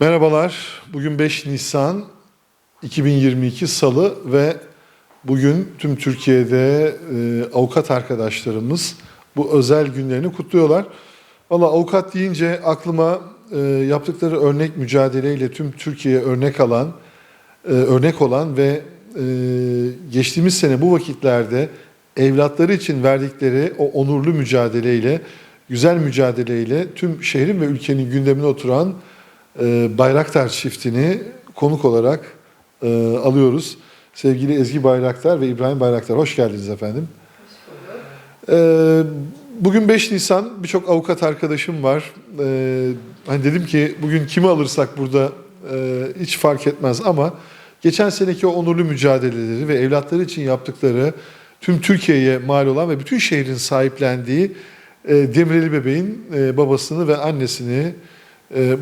Merhabalar. Bugün 5 Nisan 2022 Salı ve bugün tüm Türkiye'de e, avukat arkadaşlarımız bu özel günlerini kutluyorlar. Valla avukat deyince aklıma e, yaptıkları örnek mücadeleyle tüm Türkiye'ye örnek alan, e, örnek olan ve e, geçtiğimiz sene bu vakitlerde evlatları için verdikleri o onurlu mücadeleyle, güzel mücadeleyle tüm şehrin ve ülkenin gündemine oturan e, Bayraktar çiftini konuk olarak e, alıyoruz. Sevgili Ezgi Bayraktar ve İbrahim Bayraktar hoş geldiniz efendim. E, bugün 5 Nisan birçok avukat arkadaşım var. E, hani dedim ki bugün kimi alırsak burada e, hiç fark etmez ama geçen seneki onurlu mücadeleleri ve evlatları için yaptıkları tüm Türkiye'ye mal olan ve bütün şehrin sahiplendiği e, Demireli bebeğin e, babasını ve annesini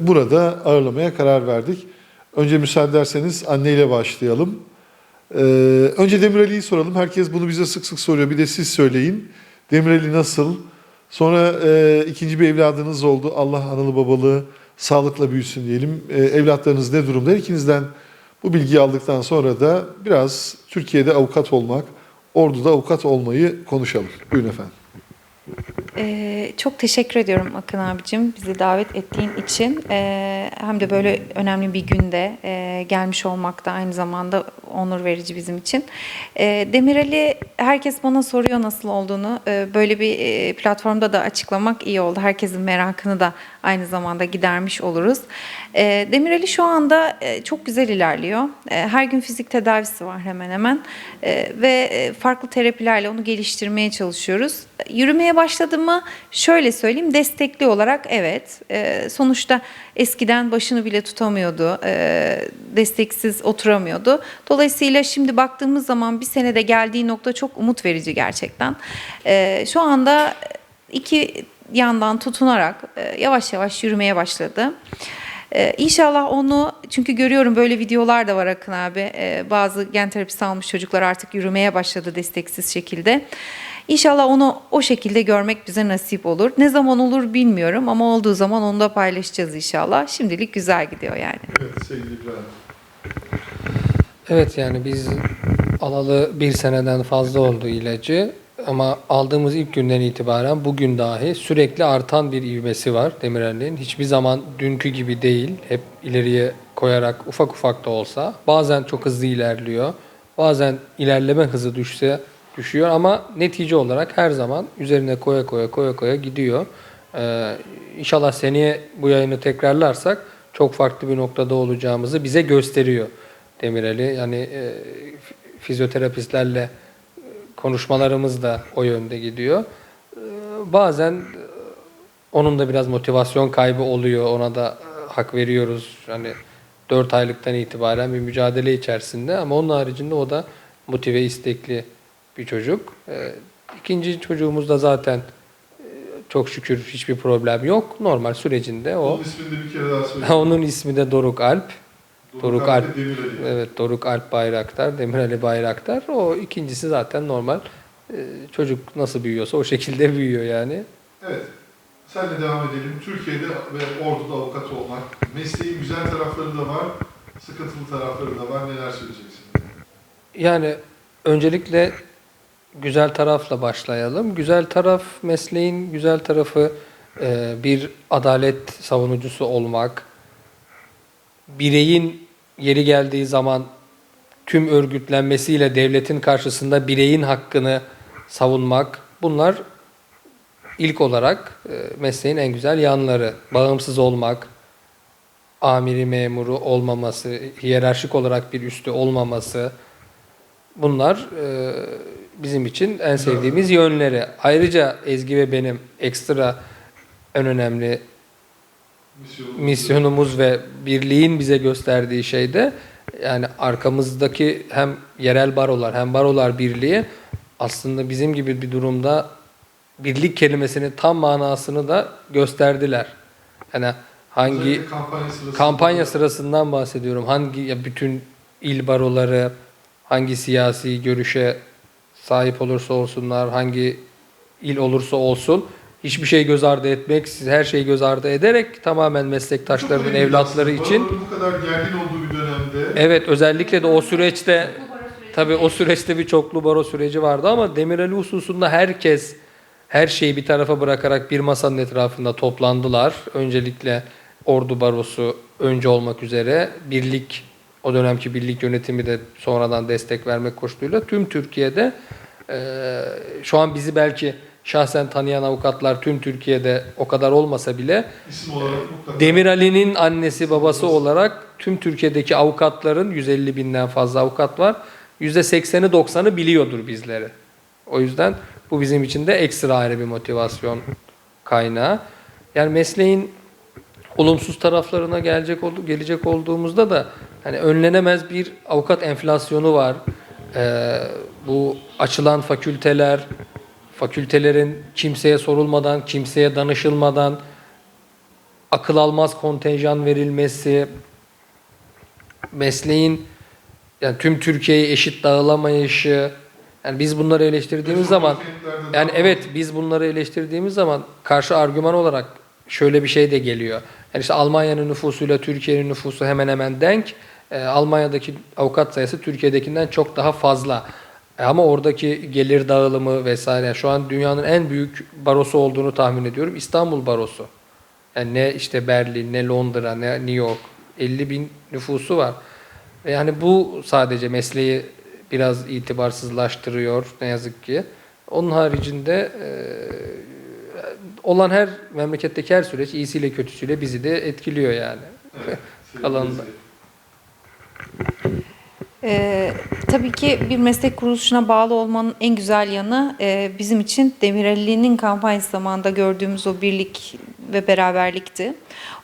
burada ağırlamaya karar verdik. Önce müsaade ederseniz anneyle başlayalım. E, önce Demireli'yi soralım. Herkes bunu bize sık sık soruyor. Bir de siz söyleyin. Demireli nasıl? Sonra e, ikinci bir evladınız oldu. Allah analı babalı sağlıkla büyüsün diyelim. E, evlatlarınız ne durumda? İkinizden bu bilgiyi aldıktan sonra da biraz Türkiye'de avukat olmak, orduda avukat olmayı konuşalım. Buyurun efendim. Ee, çok teşekkür ediyorum Akın abicim bizi davet ettiğin için. Ee, hem de böyle önemli bir günde e, gelmiş olmak da aynı zamanda onur verici bizim için. Ee, Demireli herkes bana soruyor nasıl olduğunu. Ee, böyle bir e, platformda da açıklamak iyi oldu. Herkesin merakını da aynı zamanda gidermiş oluruz. Ee, Demireli şu anda e, çok güzel ilerliyor. E, her gün fizik tedavisi var hemen hemen E, ve farklı terapilerle onu geliştirmeye çalışıyoruz. Yürümeye başladı mı? Şöyle söyleyeyim, destekli olarak evet. E, sonuçta eskiden başını bile tutamıyordu, e, desteksiz oturamıyordu. Dolayısıyla şimdi baktığımız zaman bir senede geldiği nokta çok umut verici gerçekten. E, şu anda iki yandan tutunarak e, yavaş yavaş yürümeye başladı. Ee, inşallah onu çünkü görüyorum böyle videolar da var Akın abi. Ee, bazı gen terapisi almış çocuklar artık yürümeye başladı desteksiz şekilde. İnşallah onu o şekilde görmek bize nasip olur. Ne zaman olur bilmiyorum ama olduğu zaman onu da paylaşacağız inşallah. Şimdilik güzel gidiyor yani. Evet sevgili İbrahim. Evet yani biz alalı bir seneden fazla oldu ilacı ama aldığımız ilk günden itibaren bugün dahi sürekli artan bir ivmesi var Demirel'in. Hiçbir zaman dünkü gibi değil. Hep ileriye koyarak ufak ufak da olsa. Bazen çok hızlı ilerliyor. Bazen ilerleme hızı düşse düşüyor ama netice olarak her zaman üzerine koya koya koya koya gidiyor. Ee, inşallah seneye bu yayını tekrarlarsak çok farklı bir noktada olacağımızı bize gösteriyor Demireli. Yani e, fizyoterapistlerle konuşmalarımız da o yönde gidiyor. E, bazen onun da biraz motivasyon kaybı oluyor. Ona da e, hak veriyoruz. Hani 4 aylıktan itibaren bir mücadele içerisinde ama onun haricinde o da motive, istekli bir çocuk. E, İkinci çocuğumuz da zaten e, çok şükür hiçbir problem yok. Normal sürecinde o. Onun ismini de bir kere daha söyleyeyim. Onun ismi de Doruk Alp. Doruk Alp Alp. Demireli. Evet Doruk Alp Bayraktar, Demireli Bayraktar. O ikincisi zaten normal. Ee, Çocuk nasıl büyüyorsa o şekilde büyüyor yani. Evet. Senle devam edelim. Türkiye'de ve orduda avukat olmak. Mesleğin güzel tarafları da var, sıkıntılı tarafları da var. Neler söyleyeceksin? Yani öncelikle güzel tarafla başlayalım. Güzel taraf mesleğin güzel tarafı e, bir adalet savunucusu olmak. Bireyin yeri geldiği zaman tüm örgütlenmesiyle devletin karşısında bireyin hakkını savunmak. Bunlar ilk olarak e, mesleğin en güzel yanları. Bağımsız olmak, amiri memuru olmaması, hiyerarşik olarak bir üstü olmaması. Bunlar e, bizim için en sevdiğimiz yönleri. Ayrıca Ezgi ve benim ekstra en önemli Misyonumuz. misyonumuz ve birliğin bize gösterdiği şey de yani arkamızdaki hem yerel barolar hem barolar birliği aslında bizim gibi bir durumda birlik kelimesinin tam manasını da gösterdiler. Yani hangi Özellikle kampanya sırasında. kampanya sırasından bahsediyorum. Hangi ya bütün il baroları hangi siyasi görüşe sahip olursa olsunlar, hangi il olursa olsun hiçbir şey göz ardı etmek, her şeyi göz ardı ederek tamamen meslektaşlarının evlatları için bu kadar gergin olduğu bir dönemde. Evet özellikle de o süreçte tabii o süreçte bir çoklu baro süreci vardı ama Demireli hususunda herkes her şeyi bir tarafa bırakarak bir masanın etrafında toplandılar. Öncelikle Ordu Barosu önce olmak üzere birlik o dönemki birlik yönetimi de sonradan destek vermek koşuluyla tüm Türkiye'de eee, şu an bizi belki şahsen tanıyan avukatlar tüm Türkiye'de o kadar olmasa bile mutlaka Demir Ali'nin annesi babası olarak tüm Türkiye'deki avukatların 150 binden fazla avukat var. %80'i 90'ı biliyordur bizleri. O yüzden bu bizim için de ekstra ayrı bir motivasyon kaynağı. Yani mesleğin olumsuz taraflarına gelecek oldu, gelecek olduğumuzda da hani önlenemez bir avukat enflasyonu var. Ee, bu açılan fakülteler, fakültelerin kimseye sorulmadan, kimseye danışılmadan akıl almaz kontenjan verilmesi, mesleğin yani tüm Türkiye'ye eşit dağılamayışı, yani biz bunları eleştirdiğimiz zaman yani evet biz bunları eleştirdiğimiz zaman karşı argüman olarak şöyle bir şey de geliyor. Yani işte Almanya'nın nüfusuyla Türkiye'nin nüfusu hemen hemen denk. Ee, Almanya'daki avukat sayısı Türkiye'dekinden çok daha fazla. E, ama oradaki gelir dağılımı vesaire şu an dünyanın en büyük barosu olduğunu tahmin ediyorum. İstanbul Barosu. Yani ne işte Berlin, ne Londra, ne New York. 50 bin nüfusu var. Ve yani bu sadece mesleği biraz itibarsızlaştırıyor ne yazık ki. Onun haricinde e, olan her memleketteki her süreç iyisiyle kötüsüyle bizi de etkiliyor yani. Kalanında. Ee, tabii ki bir meslek kuruluşuna bağlı olmanın en güzel yanı e, bizim için Demirelli'nin kampanyası zamanında gördüğümüz o birlik ve beraberlikti.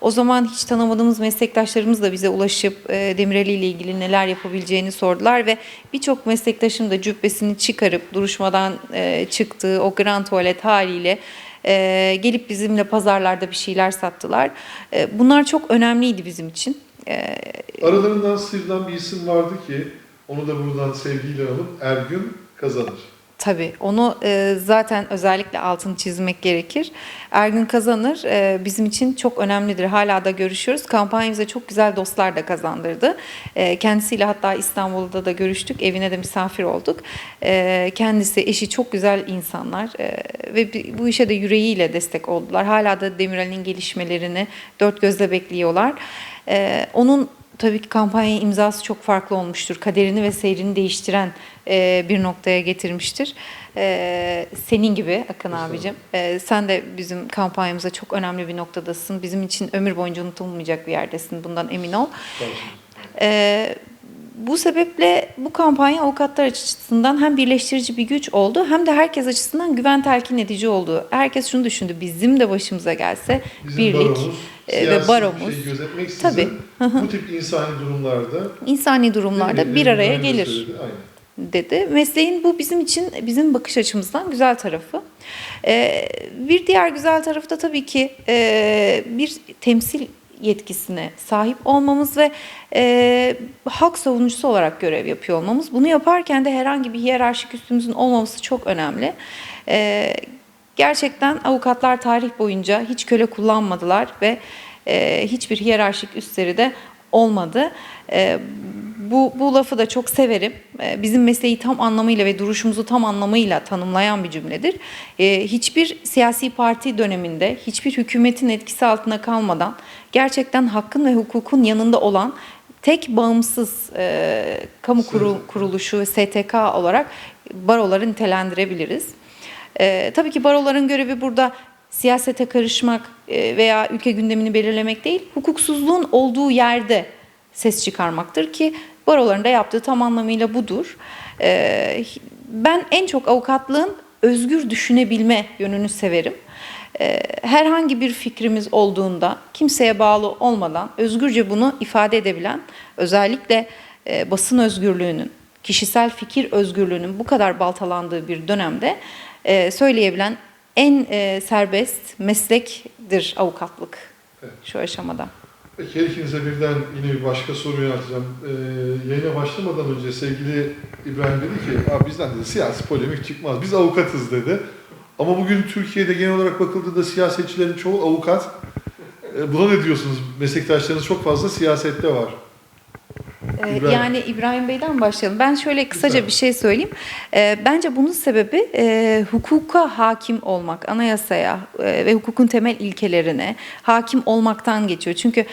O zaman hiç tanımadığımız meslektaşlarımız da bize ulaşıp e, Demirelli ile ilgili neler yapabileceğini sordular ve birçok meslektaşım da cübbesini çıkarıp duruşmadan e, çıktığı o grand tuvalet haliyle e, gelip bizimle pazarlarda bir şeyler sattılar. E, bunlar çok önemliydi bizim için. E, Aralarından sıyrılan bir isim vardı ki onu da buradan sevgiyle alıp Ergün kazanır. Tabii onu e, zaten özellikle altını çizmek gerekir. Ergün Kazanır e, bizim için çok önemlidir. Hala da görüşüyoruz. Kampanyamıza çok güzel dostlar da kazandırdı. E, kendisiyle hatta İstanbul'da da görüştük. Evine de misafir olduk. E, kendisi, eşi çok güzel insanlar e, ve bu işe de yüreğiyle destek oldular. Hala da Demirel'in gelişmelerini dört gözle bekliyorlar. E, onun tabii ki kampanya imzası çok farklı olmuştur. Kaderini ve seyrini değiştiren e, bir noktaya getirmiştir. E, senin gibi Akın abicim. e, sen de bizim kampanyamıza çok önemli bir noktadasın. Bizim için ömür boyunca unutulmayacak bir yerdesin. Bundan emin ol. E, bu sebeple bu kampanya avukatlar açısından hem birleştirici bir güç oldu hem de herkes açısından güven telkin edici oldu. Herkes şunu düşündü. Bizim de başımıza gelse Bizim birlik baromuz, e, siyasi ve baromuz şey gözetmeksizin Tabii. bu tip insani durumlarda insani durumlarda bir araya gelir. Söyledi, Aynen. dedi. Mesleğin bu bizim için bizim bakış açımızdan güzel tarafı. Ee, bir diğer güzel tarafı da tabii ki e, bir temsil yetkisine sahip olmamız ve e, halk savunucusu olarak görev yapıyor olmamız. Bunu yaparken de herhangi bir hiyerarşik üstümüzün olmaması çok önemli. E, gerçekten avukatlar tarih boyunca hiç köle kullanmadılar ve e, hiçbir hiyerarşik üstleri de olmadı. E, bu, bu lafı da çok severim. E, Bizim mesleği tam anlamıyla ve duruşumuzu tam anlamıyla tanımlayan bir cümledir. E, Hiçbir siyasi parti döneminde, hiçbir hükümetin etkisi altına kalmadan gerçekten hakkın ve hukukun yanında olan tek bağımsız e, kamu kuru- kuruluşu STK olarak baroları nitelendirebiliriz. E, tabii ki baroların görevi burada siyasete karışmak e, veya ülke gündemini belirlemek değil, hukuksuzluğun olduğu yerde ses çıkarmaktır ki baroların da yaptığı tam anlamıyla budur. E, ben en çok avukatlığın özgür düşünebilme yönünü severim. E, herhangi bir fikrimiz olduğunda kimseye bağlı olmadan özgürce bunu ifade edebilen, özellikle e, basın özgürlüğünün, kişisel fikir özgürlüğünün bu kadar baltalandığı bir dönemde e, söyleyebilen en e, serbest meslektir avukatlık Evet. şu aşamada. Peki her ikinize birden yine bir başka soru yönelteceğim. Ee, yayına başlamadan önce sevgili İbrahim dedi ki Abi bizden dedi siyasi polemik çıkmaz. Biz avukatız dedi. Ama bugün Türkiye'de genel olarak bakıldığında siyasetçilerin çoğu avukat. E, Buna ne diyorsunuz? Meslektaşlarınız çok fazla siyasette var. Ee, İbrahim. Yani İbrahim Bey'den başlayalım. Ben şöyle kısaca bir şey söyleyeyim. Ee, Bence bunun sebebi e, hukuka hakim olmak, anayasaya e, ve hukukun temel ilkelerine hakim olmaktan geçiyor. Çünkü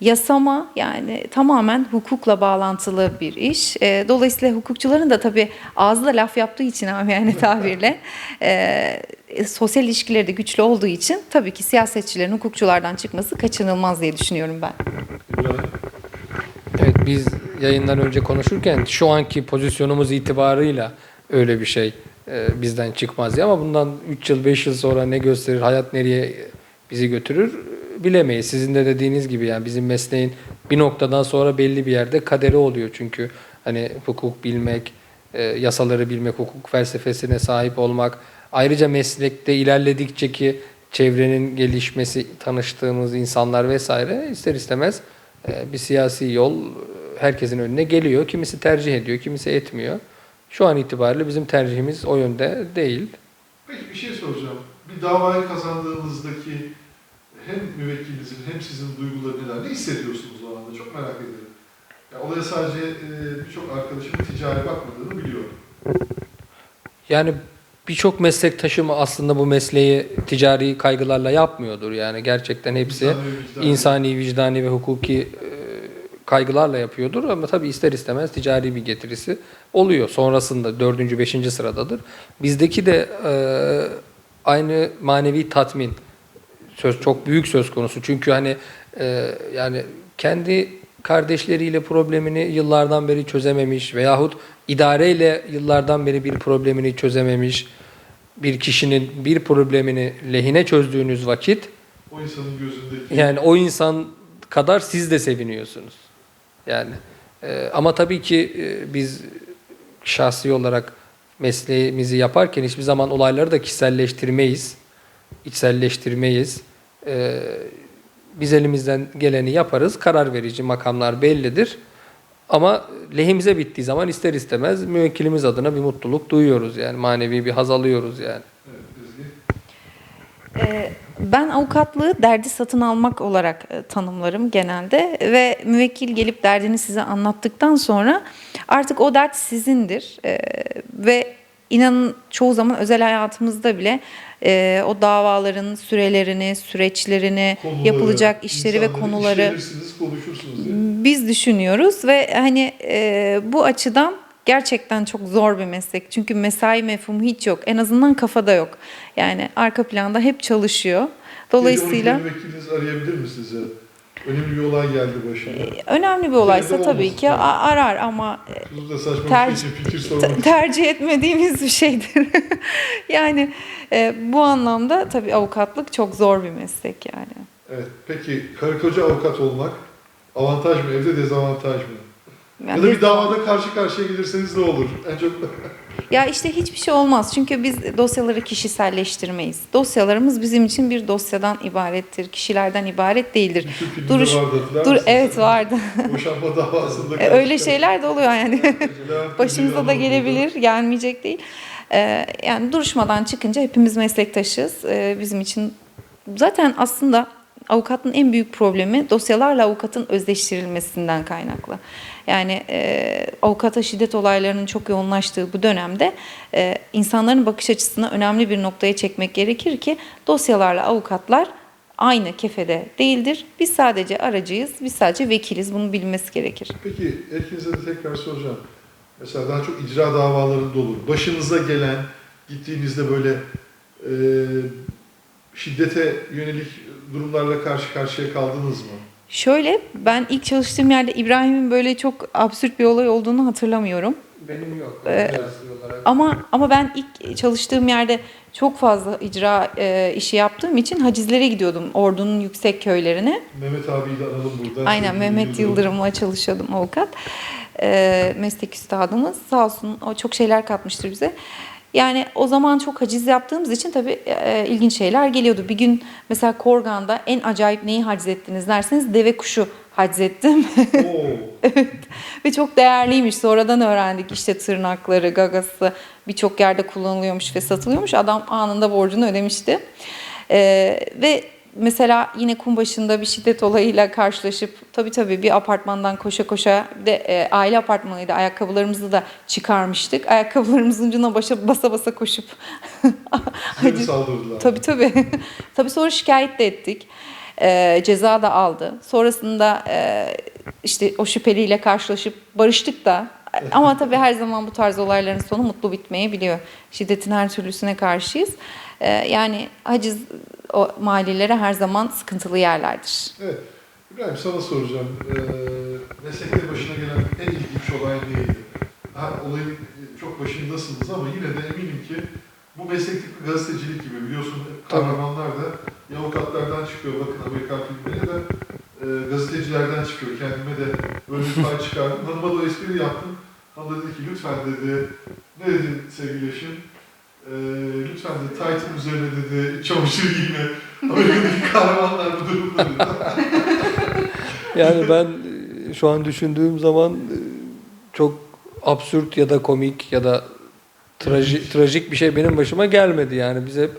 yasama yani tamamen hukukla bağlantılı bir iş. E, Dolayısıyla hukukçuların da tabii ağızla laf yaptığı için abi yani tabirle e, sosyal ilişkileri de güçlü olduğu için tabii ki siyasetçilerin hukukçulardan çıkması kaçınılmaz diye düşünüyorum ben. Evet biz yayından önce konuşurken şu anki pozisyonumuz itibarıyla öyle bir şey e, bizden çıkmaz diye ama bundan 3 yıl 5 yıl sonra ne gösterir hayat nereye bizi götürür e, bilemeyiz. Sizin de dediğiniz gibi yani bizim mesleğin bir noktadan sonra belli bir yerde kaderi oluyor çünkü hani hukuk bilmek, e, yasaları bilmek, hukuk felsefesine sahip olmak ayrıca meslekte ilerledikçe ki çevrenin gelişmesi, tanıştığımız insanlar vesaire ister istemez bir siyasi yol e, herkesin önüne geliyor. Kimisi tercih ediyor, kimisi etmiyor. Şu an itibariyle bizim tercihimiz o yönde değil. Peki bir şey soracağım. Bir davayı kazandığınızdaki hem müvekkilinizin hem sizin duyguları neler? Ne hissediyorsunuz o anda? Çok merak ederim. Ya olaya sadece e, birçok arkadaşımın ticari bakmadığını biliyorum. Yani birçok meslektaşım aslında bu mesleği ticari kaygılarla yapmıyordur. Yani gerçekten hepsi İnsani vicdani. insani, vicdani ve hukuki e, kaygılarla yapıyordur. Ama tabii ister istemez ticari bir getirisi oluyor. Sonrasında dördüncü, beşinci sıradadır. Bizdeki de e, aynı manevi tatmin söz çok büyük söz konusu. Çünkü hani e, yani kendi kardeşleriyle problemini yıllardan beri çözememiş veyahut idareyle yıllardan beri bir problemini çözememiş bir kişinin bir problemini lehine çözdüğünüz vakit O insanın gözündeki yani o insan kadar siz de seviniyorsunuz. Yani e, ama tabii ki e, biz şahsi olarak mesleğimizi yaparken hiçbir zaman olayları da kişiselleştirmeyiz, içselleştirmeyiz. E, biz elimizden geleni yaparız. Karar verici makamlar bellidir. Ama lehimize bittiği zaman ister istemez müvekkilimiz adına bir mutluluk duyuyoruz yani. Manevi bir haz alıyoruz yani. Ee, Ben avukatlığı derdi satın almak olarak e, tanımlarım genelde. Ve müvekkil gelip derdini size anlattıktan sonra artık o dert sizindir. Ee, ve inanın çoğu zaman özel hayatımızda bile e, o davaların sürelerini, süreçlerini, Konuları, yapılacak işleri ve konuları konuşursunuz. mi? biz düşünüyoruz ve hani e, bu açıdan gerçekten çok zor bir meslek. Çünkü mesai mefhumu hiç yok. En azından kafada yok. Yani arka planda hep çalışıyor. Dolayısıyla Gece 12'de müvekkiliniz arayabilir mi size? Önemli bir olay geldi başına. önemli bir olaysa tabii ki arar ama Ter- şey tercih etmediğimiz bir şeydir. yani e, bu anlamda tabii avukatlık çok zor bir meslek yani. Evet. Peki karı koca avukat olmak avantaj mı? Evde dezavantaj mı? Yani ya da bir davada karşı karşıya gelirseniz ne olur? En çok Ya işte hiçbir şey olmaz. Çünkü biz dosyaları kişiselleştirmeyiz. Dosyalarımız bizim için bir dosyadan ibarettir. Kişilerden ibaret değildir. Duruş- vardı Dur mısınız? evet vardı. Boşanma davasında. E, Öyle şeyler de oluyor yani. Başımıza da gelebilir, gelmeyecek değil. Ee, yani duruşmadan çıkınca hepimiz meslektaşız. Ee, bizim için zaten aslında avukatın en büyük problemi dosyalarla avukatın özdeştirilmesinden kaynaklı. Yani e, avukata şiddet olaylarının çok yoğunlaştığı bu dönemde e, insanların bakış açısını önemli bir noktaya çekmek gerekir ki dosyalarla avukatlar aynı kefede değildir. Biz sadece aracıyız, biz sadece vekiliz. Bunu bilmesi gerekir. Peki hepinize de tekrar soracağım. Mesela daha çok icra davalarında olur. Başınıza gelen, gittiğinizde böyle e, şiddete yönelik durumlarla karşı karşıya kaldınız mı? Şöyle ben ilk çalıştığım yerde İbrahim'in böyle çok absürt bir olay olduğunu hatırlamıyorum. Benim yok. Ee. Ama ama ben ilk çalıştığım yerde çok fazla icra e, işi yaptığım için hacizlere gidiyordum ordunun yüksek köylerine. Mehmet abiyi de analım burada. Aynen Sevgili Mehmet Yıldırım'la çalışıyordum avukat. E, meslek üstadımız sağ olsun o çok şeyler katmıştır bize. Yani o zaman çok haciz yaptığımız için tabii e, ilginç şeyler geliyordu. Bir gün mesela Korgan'da en acayip neyi haciz ettiniz derseniz deve kuşu haciz ettim. Oo. Ve çok değerliymiş. Sonradan öğrendik işte tırnakları, gagası birçok yerde kullanılıyormuş ve satılıyormuş. Adam anında borcunu ödemişti. Ee, ve mesela yine kum başında bir şiddet olayıyla karşılaşıp tabii tabii bir apartmandan koşa koşa bir de e, aile apartmanıydı. Ayakkabılarımızı da çıkarmıştık. Ayakkabılarımızın ucuna başa, basa basa koşup mi saldırdılar? Tabii tabii. tabii sonra şikayet de ettik. Ee, ceza da aldı. Sonrasında e, işte o şüpheliyle karşılaşıp barıştık da ama tabii her zaman bu tarz olayların sonu mutlu bitmeyebiliyor. Şiddetin her türlüsüne karşıyız. Ee, yani haciz o maliyeleri her zaman sıkıntılı yerlerdir. Evet. İbrahim sana soracağım. Ee, meslekte başına gelen en ilginç olay neydi? Ha, olayın çok başındasınız ama yine de eminim ki bu meslekteki gazetecilik gibi biliyorsun kahramanlar da ya avukatlardan çıkıyor. Bakın Amerikan filmleri de e, gazetecilerden çıkıyor. Kendime de böyle bir pay çıkardım. Hanıma da o espriyi yaptım. Hanım da dedi ki lütfen dedi. Ne dedi sevgili eşim? Ee, lütfen dedi Titan üzerine dedi çamaşır giyme. Amerika'daki kahramanlar bu durumda dedi. Yani ben e, şu an düşündüğüm zaman e, çok absürt ya da komik ya da traji, trajik bir şey benim başıma gelmedi yani biz hep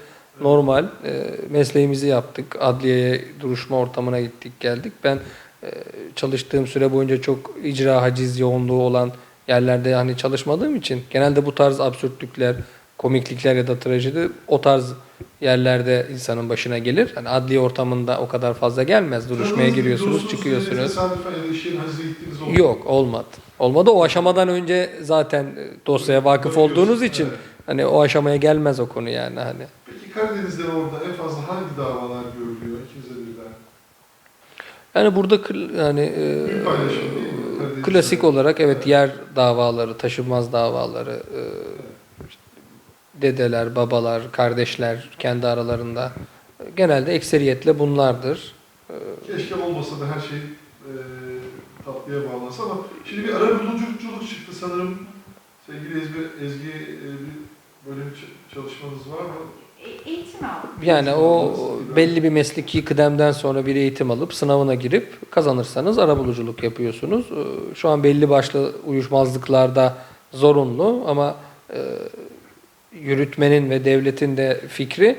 normal e, mesleğimizi yaptık adliyeye duruşma ortamına gittik geldik ben e, çalıştığım süre boyunca çok icra haciz yoğunluğu olan yerlerde hani çalışmadığım için genelde bu tarz absürtlükler komiklikler ya da trajedi o tarz yerlerde insanın başına gelir. Hani adliye ortamında o kadar fazla gelmez. Duruşmaya giriyorsunuz, çıkıyorsunuz. Yok olmadı. Olmadı. O aşamadan önce zaten e, dosyaya vakıf olduğunuz için hani o aşamaya gelmez o konu yani hani. Peki Karadeniz'de orada en fazla hangi davalar görülüyor ikinize birden? Yani burada yani e, klasik olarak evet yer davaları, taşınmaz davaları, e, dedeler, babalar, kardeşler kendi aralarında e, genelde ekseriyetle bunlardır. E, Keşke olmasa da her şey e, tatlıya bağlansa ama şimdi bir ara buluculuk çıktı sanırım. Sevgili Ezgi, Ezgi e, bir böyle bir çalışmanız var mı? Eğitim aldım. Yani o belli bir mesleki kıdemden sonra bir eğitim alıp sınavına girip kazanırsanız arabuluculuk yapıyorsunuz. Şu an belli başlı uyuşmazlıklarda zorunlu ama e, yürütmenin ve devletin de fikri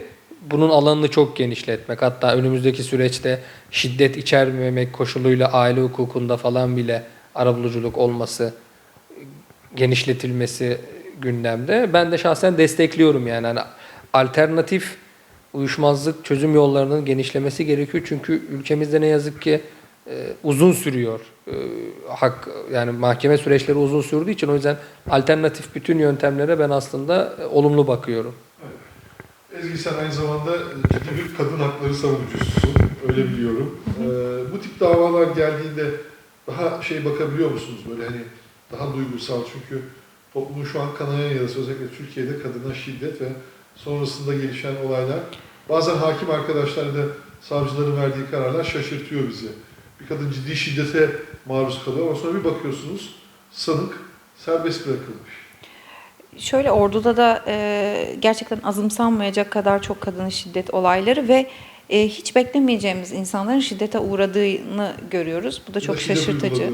bunun alanını çok genişletmek. Hatta önümüzdeki süreçte şiddet içermemek koşuluyla aile hukukunda falan bile arabuluculuk olması genişletilmesi gündemde. Ben de şahsen destekliyorum yani. Hani alternatif uyuşmazlık çözüm yollarının genişlemesi gerekiyor. Çünkü ülkemizde ne yazık ki uzun sürüyor. E, hak yani mahkeme süreçleri uzun sürdüğü için o yüzden alternatif bütün yöntemlere ben aslında e, olumlu bakıyorum. Ezgi sen aynı zamanda ciddi bir kadın hakları savunucususun. Öyle biliyorum. E, bu tip davalar geldiğinde daha şey bakabiliyor musunuz böyle hani daha duygusal çünkü toplumun şu an kanayan yarası özellikle Türkiye'de kadına şiddet ve sonrasında gelişen olaylar bazen hakim arkadaşlar da savcıların verdiği kararlar şaşırtıyor bizi. Bir kadın ciddi şiddete maruz kalıyor ama sonra bir bakıyorsunuz sanık serbest bırakılmış. Şöyle orduda da e, gerçekten azımsanmayacak kadar çok kadın şiddet olayları ve e, hiç beklemeyeceğimiz insanların şiddete uğradığını görüyoruz. Bu da çok şiddet şaşırtıcı.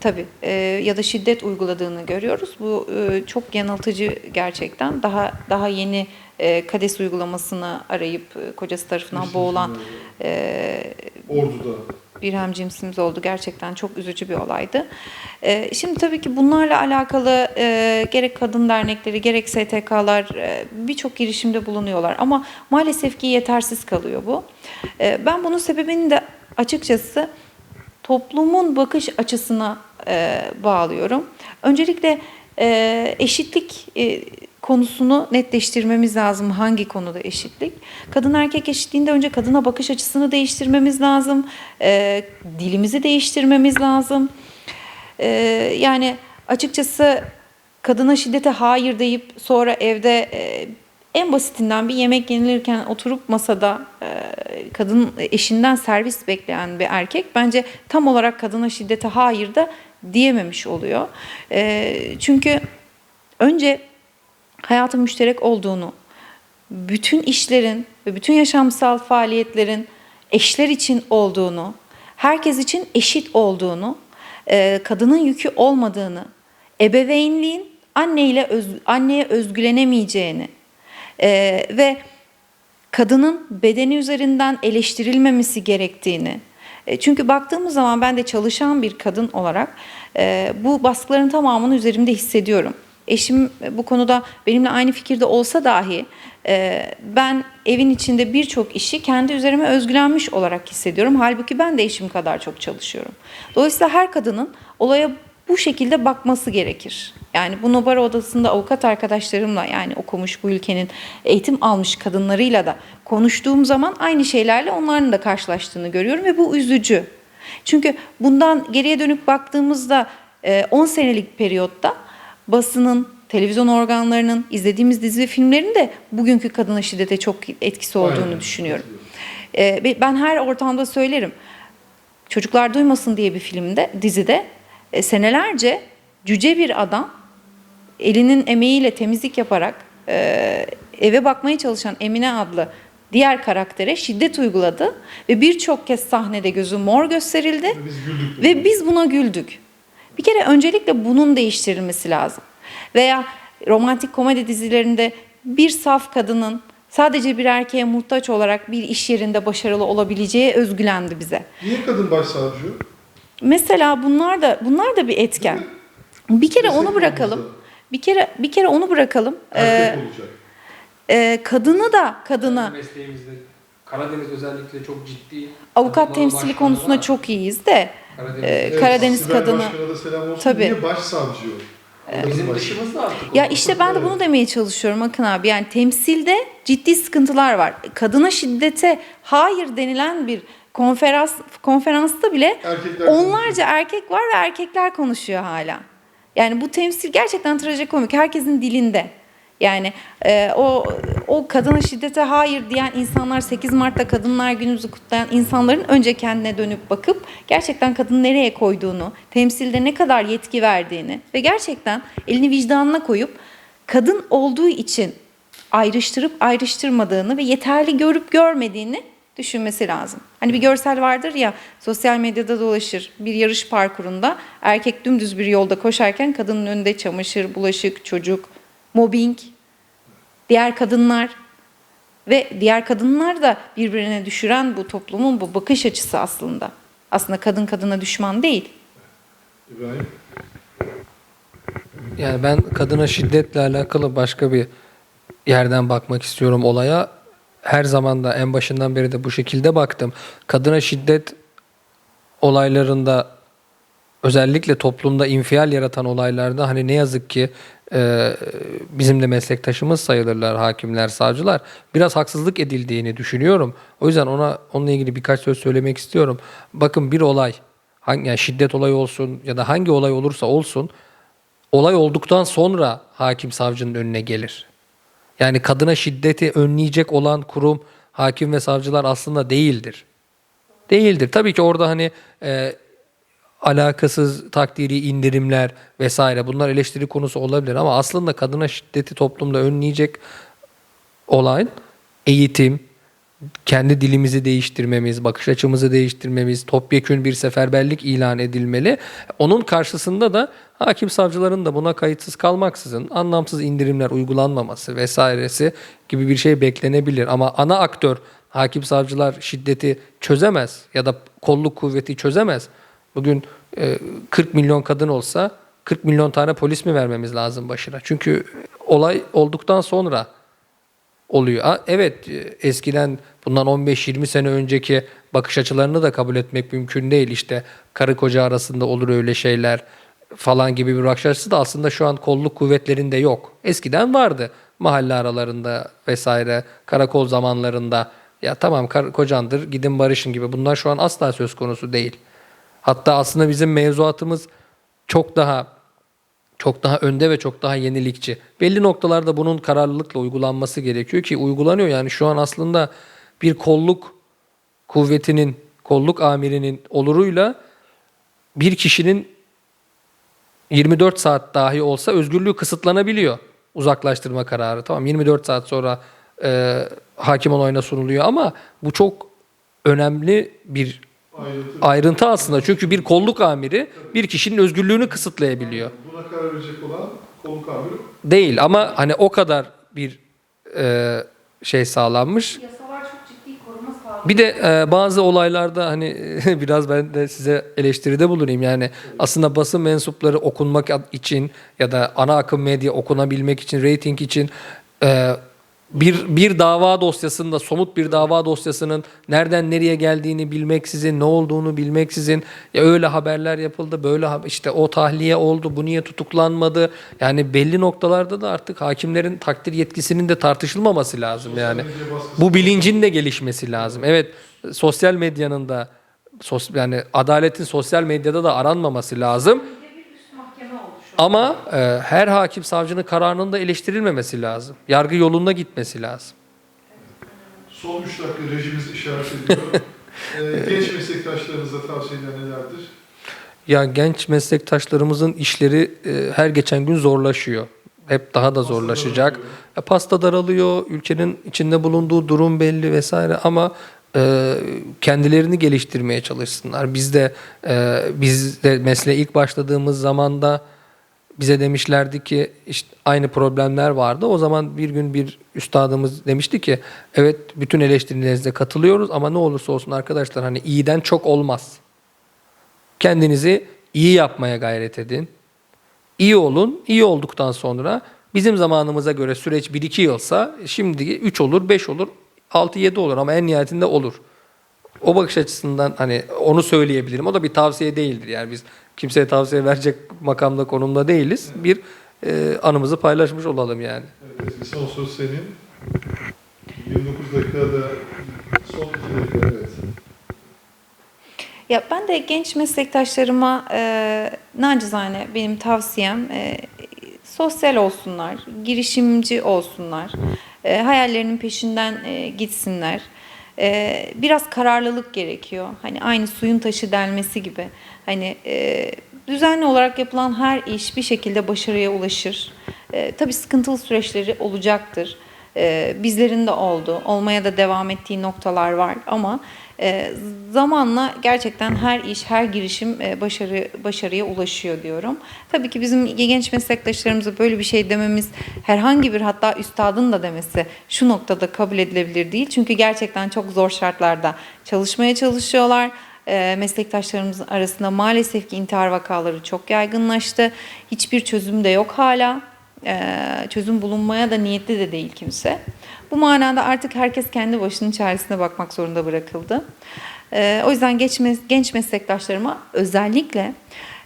Tabii e, ya da şiddet uyguladığını görüyoruz. Bu e, çok yanıltıcı gerçekten. Daha daha yeni e, KADES uygulamasını arayıp e, kocası tarafından boğulan e. Ordu'da. Bir hemcimsimiz oldu. Gerçekten çok üzücü bir olaydı. Ee, şimdi tabii ki bunlarla alakalı e, gerek kadın dernekleri gerek STK'lar e, birçok girişimde bulunuyorlar. Ama maalesef ki yetersiz kalıyor bu. E, ben bunun sebebini de açıkçası toplumun bakış açısına e, bağlıyorum. Öncelikle eşitlik konusunu netleştirmemiz lazım. Hangi konuda eşitlik? Kadın erkek eşitliğinde önce kadına bakış açısını değiştirmemiz lazım. E, dilimizi değiştirmemiz lazım. E, yani açıkçası kadına şiddete hayır deyip sonra evde e, en basitinden bir yemek yenilirken oturup masada e, kadın eşinden servis bekleyen bir erkek bence tam olarak kadına şiddete hayır da diyememiş oluyor. E, çünkü önce hayatın müşterek olduğunu, bütün işlerin ve bütün yaşamsal faaliyetlerin eşler için olduğunu, herkes için eşit olduğunu, e, kadının yükü olmadığını, ebeveynliğin anneyle öz, anneye özgülenemeyeceğini e, ve kadının bedeni üzerinden eleştirilmemesi gerektiğini. E, Çünkü baktığımız zaman ben de çalışan bir kadın olarak bu baskıların tamamını üzerimde hissediyorum. Eşim e, bu konuda benimle aynı fikirde olsa dahi e, ben evin içinde birçok işi kendi üzerime özgülenmiş olarak hissediyorum. Halbuki ben de eşim kadar çok çalışıyorum. Dolayısıyla her kadının olaya bu şekilde bakması gerekir. Yani bu Nobara Odası'nda avukat arkadaşlarımla yani okumuş bu ülkenin eğitim almış kadınlarıyla da konuştuğum zaman aynı şeylerle onların da karşılaştığını görüyorum ve bu üzücü. Çünkü bundan geriye dönüp baktığımızda e, 10 senelik periyotta basının, televizyon organlarının, izlediğimiz dizi ve filmlerin de bugünkü kadına şiddete çok etkisi olduğunu Aynen. düşünüyorum. E, ve Ben her ortamda söylerim. Çocuklar Duymasın diye bir filmde, dizide e, senelerce cüce bir adam elinin emeğiyle temizlik yaparak e, eve bakmaya çalışan Emine adlı diğer karaktere şiddet uyguladı ve birçok kez sahnede gözü mor gösterildi Biz güldük. ve biz buna güldük. Bir kere öncelikle bunun değiştirilmesi lazım. Veya romantik komedi dizilerinde bir saf kadının sadece bir erkeğe muhtaç olarak bir iş yerinde başarılı olabileceği özgülendi bize. Niye kadın başsavcı? Mesela bunlar da bunlar da bir etken. Bir kere onu bırakalım. Bir kere bir kere onu bırakalım. Erkek Ee, olacak. e, kadını da kadına Mesleğimizde Karadeniz özellikle çok ciddi. avukat temsili konusunda var. çok iyiyiz de Karadeniz. e, Evet, Karadeniz kadını da selam olsun. Tabii. Niye başsavcı yok? Kadın Bizim dışımızda artık. Ya işte ben de bunu demeye çalışıyorum Akın abi. Yani temsilde ciddi sıkıntılar var. Kadına şiddete hayır denilen bir konferans konferansta bile Erkekler onlarca erkek var ve erkekler konuşuyor hala. Yani bu temsil gerçekten trajikomik. Herkesin dilinde. Yani e, o o kadına şiddete hayır diyen insanlar 8 Mart'ta Kadınlar Günümüzü kutlayan insanların önce kendine dönüp bakıp gerçekten kadını nereye koyduğunu, temsilde ne kadar yetki verdiğini ve gerçekten elini vicdanına koyup kadın olduğu için ayrıştırıp ayrıştırmadığını ve yeterli görüp görmediğini düşünmesi lazım. Hani bir görsel vardır ya sosyal medyada dolaşır bir yarış parkurunda erkek dümdüz bir yolda koşarken kadının önünde çamaşır, bulaşık, çocuk, mobbing, diğer kadınlar ve diğer kadınlar da birbirine düşüren bu toplumun bu bakış açısı aslında. Aslında kadın kadına düşman değil. İbrahim. Yani ben kadına şiddetle alakalı başka bir yerden bakmak istiyorum olaya. Her zaman da en başından beri de bu şekilde baktım. Kadına şiddet olaylarında özellikle toplumda infial yaratan olaylarda hani ne yazık ki e, bizim de meslektaşımız sayılırlar hakimler, savcılar. Biraz haksızlık edildiğini düşünüyorum. O yüzden ona onunla ilgili birkaç söz söylemek istiyorum. Bakın bir olay, hangi yani şiddet olayı olsun ya da hangi olay olursa olsun olay olduktan sonra hakim savcının önüne gelir. Yani kadına şiddeti önleyecek olan kurum hakim ve savcılar aslında değildir. Değildir. Tabii ki orada hani e, alakasız takdiri indirimler vesaire bunlar eleştiri konusu olabilir ama aslında kadına şiddeti toplumda önleyecek olan eğitim, kendi dilimizi değiştirmemiz, bakış açımızı değiştirmemiz, topyekün bir seferberlik ilan edilmeli. Onun karşısında da hakim savcıların da buna kayıtsız kalmaksızın anlamsız indirimler uygulanmaması vesairesi gibi bir şey beklenebilir. Ama ana aktör hakim savcılar şiddeti çözemez ya da kolluk kuvveti çözemez. Bugün e, 40 milyon kadın olsa 40 milyon tane polis mi vermemiz lazım başına? Çünkü olay olduktan sonra oluyor. Evet e, eskiden bundan 15-20 sene önceki bakış açılarını da kabul etmek mümkün değil. İşte karı koca arasında olur öyle şeyler falan gibi bir bakış açısı da aslında şu an kolluk kuvvetlerinde yok. Eskiden vardı mahalle aralarında vesaire karakol zamanlarında ya tamam kar- kocandır gidin barışın gibi bunlar şu an asla söz konusu değil. Hatta aslında bizim mevzuatımız çok daha çok daha önde ve çok daha yenilikçi. Belli noktalarda bunun kararlılıkla uygulanması gerekiyor ki uygulanıyor. Yani şu an aslında bir kolluk kuvvetinin, kolluk amirinin oluruyla bir kişinin 24 saat dahi olsa özgürlüğü kısıtlanabiliyor. uzaklaştırma kararı. Tamam 24 saat sonra e, hakim onayına sunuluyor ama bu çok önemli bir Ayrıntı. ayrıntı aslında. Çünkü bir kolluk amiri bir kişinin özgürlüğünü kısıtlayabiliyor. Buna karar verecek olan kolluk amiri Değil ama hani o kadar bir e, şey sağlanmış. Yasalar çok ciddi koruma sağlıyor. Bir de e, bazı olaylarda hani biraz ben de size eleştiride bulunayım. Yani aslında basın mensupları okunmak için ya da ana akım medya okunabilmek için, reyting için e, bir bir dava dosyasında somut bir dava dosyasının nereden nereye geldiğini bilmeksizin, ne olduğunu bilmeksizin ya öyle haberler yapıldı, böyle işte o tahliye oldu, bu niye tutuklanmadı? Yani belli noktalarda da artık hakimlerin takdir yetkisinin de tartışılmaması lazım yani. Bu bilincin de gelişmesi lazım. Evet, sosyal medyanın da sos, yani adaletin sosyal medyada da aranmaması lazım. Ama e, her hakim savcının kararının da eleştirilmemesi lazım. Yargı yolunda gitmesi lazım. Son 3 dakika rejimiz işaret ediyor. ee, genç meslektaşlarınıza tavsiyeler nelerdir? Ya genç meslektaşlarımızın işleri e, her geçen gün zorlaşıyor. Hep daha da zorlaşacak. daralıyor. Ya pasta daralıyor, ülkenin içinde bulunduğu durum belli vesaire ama e, kendilerini geliştirmeye çalışsınlar. Biz de e, biz de mesleğe ilk başladığımız zamanda bize demişlerdi ki işte aynı problemler vardı. O zaman bir gün bir üstadımız demişti ki evet bütün eleştirilerinize katılıyoruz ama ne olursa olsun arkadaşlar hani iyiden çok olmaz. Kendinizi iyi yapmaya gayret edin. İyi olun. İyi olduktan sonra bizim zamanımıza göre süreç 1-2 yılsa şimdi 3 olur, 5 olur, 6-7 olur ama en nihayetinde olur. O bakış açısından hani onu söyleyebilirim. O da bir tavsiye değildir. Yani biz kimseye tavsiye verecek makamda konumda değiliz. Bir e, anımızı paylaşmış olalım yani. Evet, son söz senin. 29 dakikada son 2 dakika evet. Ya ben de genç meslektaşlarıma e, nacizane benim tavsiyem e, sosyal olsunlar, girişimci olsunlar, e, hayallerinin peşinden e, gitsinler. E, biraz kararlılık gerekiyor. Hani aynı suyun taşı delmesi gibi. Hani e, düzenli olarak yapılan her iş bir şekilde başarıya ulaşır. E, tabii sıkıntılı süreçleri olacaktır. E, bizlerin de oldu, olmaya da devam ettiği noktalar var ama e, zamanla gerçekten her iş, her girişim e, başarı başarıya ulaşıyor diyorum. Tabii ki bizim genç meslektaşlarımıza böyle bir şey dememiz, herhangi bir hatta üstadın da demesi şu noktada kabul edilebilir değil. Çünkü gerçekten çok zor şartlarda çalışmaya çalışıyorlar. E, meslektaşlarımızın arasında maalesef ki intihar vakaları çok yaygınlaştı. Hiçbir çözüm de yok hala. E, çözüm bulunmaya da niyetli de değil kimse. Bu manada artık herkes kendi başının çaresine bakmak zorunda bırakıldı. E, o yüzden genç meslektaşlarıma özellikle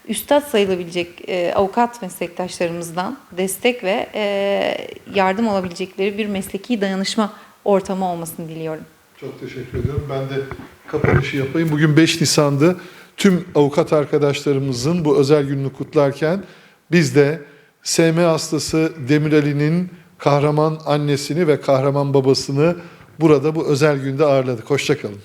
üstad sayılabilecek e, avukat meslektaşlarımızdan destek ve e, yardım alabilecekleri bir mesleki dayanışma ortamı olmasını diliyorum. Çok teşekkür ediyorum. Ben de kapanışı yapayım. Bugün 5 Nisan'dı. Tüm avukat arkadaşlarımızın bu özel gününü kutlarken biz de SM hastası Demirali'nin kahraman annesini ve kahraman babasını burada bu özel günde ağırladık. Hoşçakalın.